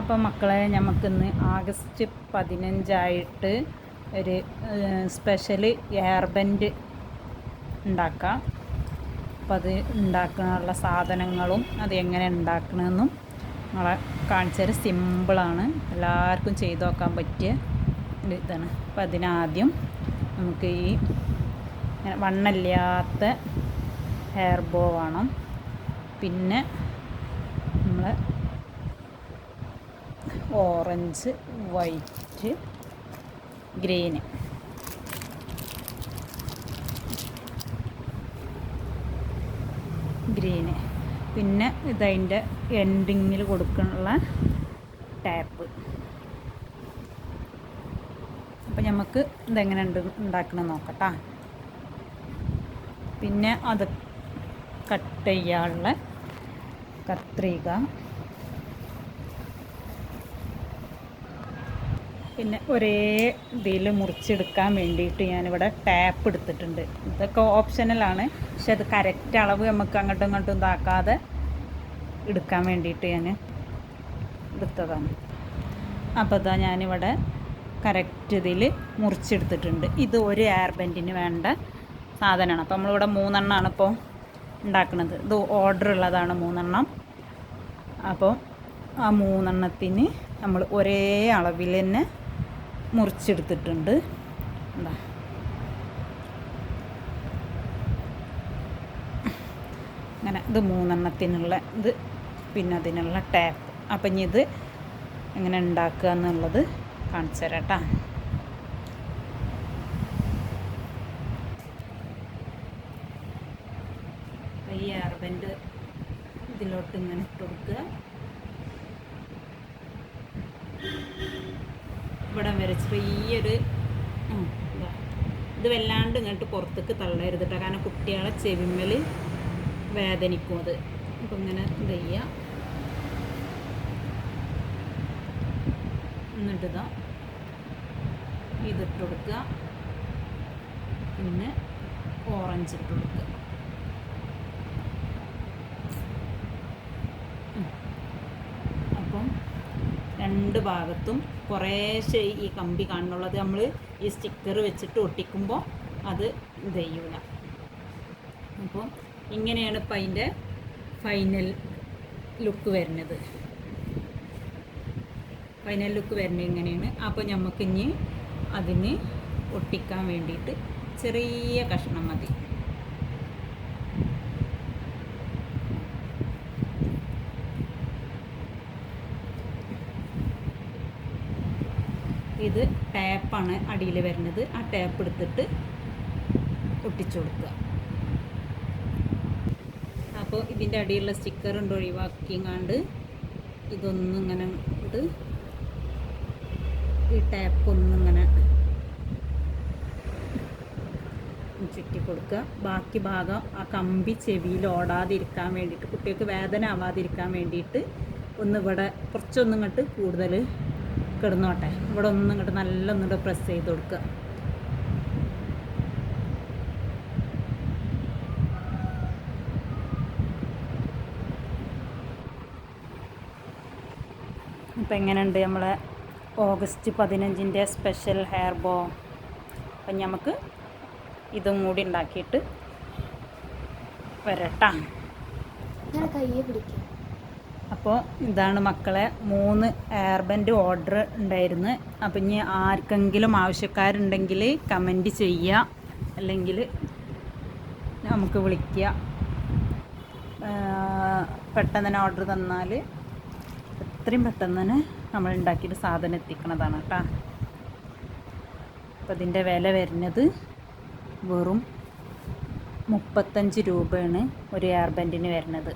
അപ്പോൾ മക്കളെ നമുക്കിന്ന് ആഗസ്റ്റ് പതിനഞ്ചായിട്ട് ഒരു സ്പെഷ്യൽ എയർ ഉണ്ടാക്കാം. അപ്പോൾ അത് ഉണ്ടാക്കാനുള്ള സാധനങ്ങളും അത് എങ്ങനെ ഉണ്ടാക്കണമെന്നും നിങ്ങളെ കാണിച്ചത് സിമ്പിളാണ് എല്ലാവർക്കും ചെയ്തു നോക്കാൻ പറ്റിയ ഒരു ഇതാണ്. അപ്പോൾ അതിനാദ്യം നമുക്ക് ഈ വണ്ണമില്ലാത്ത ഹെയർ ബോ വേണം. പിന്നെ നമ്മൾ ഓറഞ്ച് വൈറ്റ് ഗ്രീന്. ഗ്രീന്. പിന്നെ ഇതതിന്റെ എൻഡിങ്ങിൽ കൊടുക്കാനുള്ള ടാപ്പ് അപ്പം നമുക്ക് ഇതെങ്ങനെ ഉണ്ട് ഉണ്ടാക്കണം നോക്കട്ടാ. പിന്നെ അത് കട്ട് ചെയ്യാനുള്ള കത്രിക. പിന്നെ ഒരേ ഇതിൽ മുറിച്ചെടുക്കാൻ വേണ്ടിയിട്ട് ഞാനിവിടെ ടാപ്പ് എടുത്തിട്ടുണ്ട്. ഇതൊക്കെ ഓപ്ഷനലാണ്. പക്ഷെ അത് കറക്റ്റ് അളവ് നമുക്ക് അങ്ങോട്ടും ഇങ്ങോട്ടും ഇതാക്കാതെ എടുക്കാൻ വേണ്ടിയിട്ട് ഞാൻ എടുത്തതാണ്. അപ്പോൾ ഇതാ ഞാനിവിടെ കറക്റ്റ് ഇതിൽ മുറിച്ചെടുത്തിട്ടുണ്ട്. ഇത് ഒരു എയർ വേണ്ട സാധനമാണ്. അപ്പോൾ നമ്മളിവിടെ മൂന്നെണ്ണമാണ് ഇപ്പോൾ ഉണ്ടാക്കുന്നത്. ഇത് ഓർഡർ ഉള്ളതാണ് മൂന്നെണ്ണം. അപ്പോൾ ആ മൂന്നെണ്ണത്തിന് നമ്മൾ ഒരേ അളവിൽ തന്നെ മുറിച്ചെടുത്തിട്ടുണ്ട്. അങ്ങനെ ഇത് മൂന്നെണ്ണത്തിനുള്ള ഇത് പിന്നെ അതിനുള്ള ടാപ്പ്. അപ്പം ഇനി ഇത് എങ്ങനെ ഉണ്ടാക്കുക എന്നുള്ളത് കാണിച്ചു തരാം കേട്ടോ ഈ അർബന്റ് ഇതിലോട്ട് ഇങ്ങനെ ഇട്ട് കൊടുക്കുക. ഇവിടം വരെ ചെറിയൊരു ഇത് വല്ലാണ്ട് ഇങ്ങോട്ട് പുറത്തേക്ക് തള്ളരുത് കേട്ടോ കാരണം കുട്ടികളെ ചെവിമ്മൽ വേദനിക്കും അത്. അപ്പം ഇങ്ങനെ ഇത് ചെയ്യുക എന്നിട്ടിതാ ഇതിട്ട് കൊടുക്കുക. പിന്നെ ഓറഞ്ച് ഇട്ട് കൊടുക്കുക അപ്പം രണ്ട് ഭാഗത്തും കുറേശ്ശെ ഈ കമ്പി കാണുന്നുള്ളത് നമ്മൾ ഈ സ്റ്റിക്കർ വെച്ചിട്ട് ഒട്ടിക്കുമ്പോൾ അത് ചെയ്യൂല. അപ്പോൾ ഇങ്ങനെയാണ് ഇപ്പം അതിന്റെ ഫൈനൽ ലുക്ക് വരുന്നത്. ഫൈനൽ ലുക്ക് വരുന്നത് ഇങ്ങനെയാണ്. അപ്പോൾ നമുക്ക് ഇനി അതിന് ഒട്ടിക്കാൻ വേണ്ടിയിട്ട് ചെറിയ കഷ്ണം മതി. ഇത് ടാപ്പാണ് അടിയിൽ വരുന്നത്. ആ ടാപ്പ് എടുത്തിട്ട് ഒട്ടിച്ചു കൊടുക്കുക. അപ്പോൾ ഇതിന്റെ അടിയിലുള്ള സ്റ്റിക്കർ ഉണ്ട് ഒഴിവാക്കിയങ്ങാണ്ട് ഇതൊന്നും ഇങ്ങനെ ഇത് ഈ ടാപ്പ് ഒന്നിങ്ങനെ ചുറ്റി കൊടുക്കുക. ബാക്കി ഭാഗം ആ കമ്പി ചെവിയിൽ ഓടാതിരിക്കാൻ വേണ്ടിയിട്ട് കുട്ടികൾക്ക് വേദന ആവാതിരിക്കാൻ വേണ്ടിയിട്ട് ഒന്ന് ഇവിടെ കുറച്ചൊന്നും ഇങ്ങോട്ട് കൂടുതൽ കിടന്നോട്ടെ. ഇവിടെ ഒന്നും ഇങ്ങോട്ട് നല്ല ഒന്നുകൂടെ പ്രസ് ചെയ്ത് കൊടുക്കുക. ഇപ്പം എങ്ങനെയുണ്ട് നമ്മളെ ഓഗസ്റ്റ് പതിനഞ്ചിന്റെ സ്പെഷ്യൽ ഹെയർ ബോ അപ്പം നമുക്ക് ഇതും കൂടി ഉണ്ടാക്കിയിട്ട് വരട്ടാ. കയ്യെ പിടിക്കാം. അപ്പോൾ ഇതാണ് മക്കളെ മൂന്ന് എയർബൻഡ് ഓർഡർ ഉണ്ടായിരുന്നു. അപ്പം ഇനി ആർക്കെങ്കിലും ആവശ്യക്കാരുണ്ടെങ്കിൽ കമന്റ് ചെയ്യുക. അല്ലെങ്കിൽ നമുക്ക് വിളിക്കുക. പെട്ടെന്ന് തന്നെ ഓർഡർ തന്നാൽ എത്രയും പെട്ടെന്ന് തന്നെ നമ്മൾ ഉണ്ടാക്കിയിട്ട് സാധനം എത്തിക്കണതാണ് കേട്ടോ. അപ്പം ഇതിന്റെ വില വരുന്നത് വെറും മുപ്പത്തഞ്ച് രൂപയാണ് ഒരു എയർബൻഡിന് വരുന്നത്.